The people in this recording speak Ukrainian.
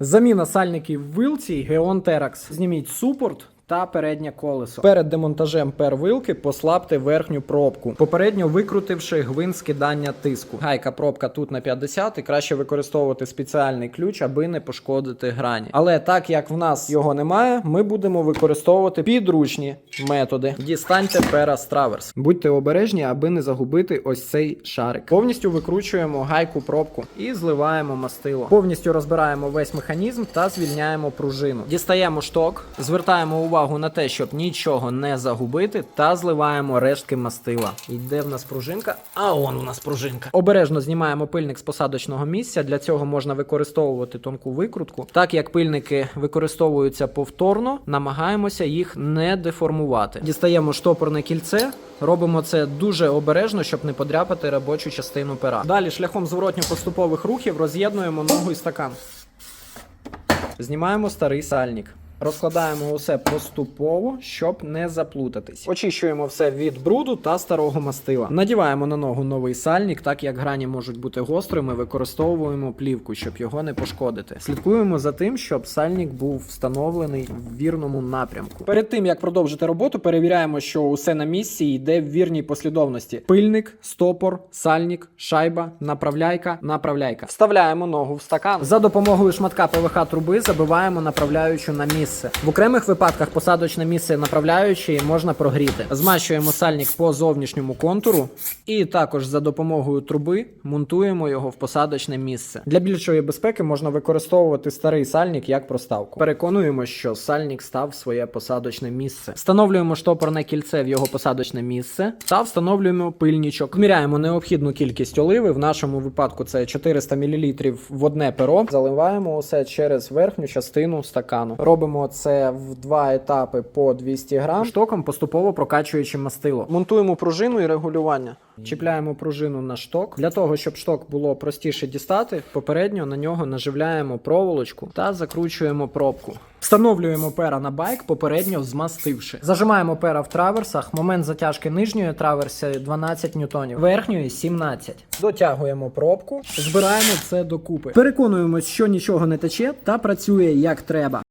Заміна сальників вилці Геон Теракс. Зніміть супорт. Та переднє колесо. Перед демонтажем первилки послабте верхню пробку, попередньо викрутивши гвинт скидання тиску. Гайка пробка тут на 50 і краще використовувати спеціальний ключ, аби не пошкодити грані. Але так як в нас його немає, ми будемо використовувати підручні методи. Дістаньте пера з траверс. Будьте обережні, аби не загубити ось цей шарик. Повністю викручуємо гайку пробку і зливаємо мастило. Повністю розбираємо весь механізм та звільняємо пружину. Дістаємо шток, звертаємо увагу на те, щоб нічого не загубити, та зливаємо рештки мастила. Йде в нас пружинка, а он у нас пружинка. Обережно знімаємо пильник з посадочного місця. Для цього можна використовувати тонку викрутку. Так як пильники використовуються повторно, намагаємося їх не деформувати. Дістаємо штопорне кільце. Робимо це дуже обережно, щоб не подряпати робочу частину пера. Далі шляхом зворотньо-поступових рухів роз'єднуємо ногу і стакан. Знімаємо старий сальник. Розкладаємо усе поступово, щоб не заплутатись. Очищуємо все від бруду та старого мастила. Надіваємо на ногу новий сальник, так як грані можуть бути гострими, використовуємо плівку, щоб його не пошкодити. Слідкуємо за тим, щоб сальник був встановлений в вірному напрямку. Перед тим як продовжити роботу, перевіряємо, що усе на місці йде в вірній послідовності: пильник, стопор, сальник, шайба, направляйка, направляйка. Вставляємо ногу в стакан. За допомогою шматка ПВХ труби забиваємо направляючу на місце. В окремих випадках посадочне місце направляючої можна прогріти. Змащуємо сальник по зовнішньому контуру і також за допомогою труби монтуємо його в посадочне місце. Для більшої безпеки можна використовувати старий сальник як проставку. Переконуємо, що сальник став в своє посадочне місце. Встановлюємо штопорне кільце в його посадочне місце та встановлюємо пильничок. Зміряємо необхідну кількість оливи. В нашому випадку це 400 мл в одне перо. Заливаємо усе через верхню частину стакану. Робимо це в два етапи по 200 грам. Штоком поступово прокачуючи мастило. Монтуємо пружину і регулювання. Чіпляємо пружину на шток. Для того, щоб шток було простіше дістати, попередньо на нього наживляємо проволочку та закручуємо пробку. Встановлюємо пера на байк, попередньо змастивши. Зажимаємо пера в траверсах. Момент затяжки нижньої траверси 12 ньютонів, верхньої 17. Дотягуємо пробку, збираємо це докупи. Переконуємось, що нічого не тече та працює як треба.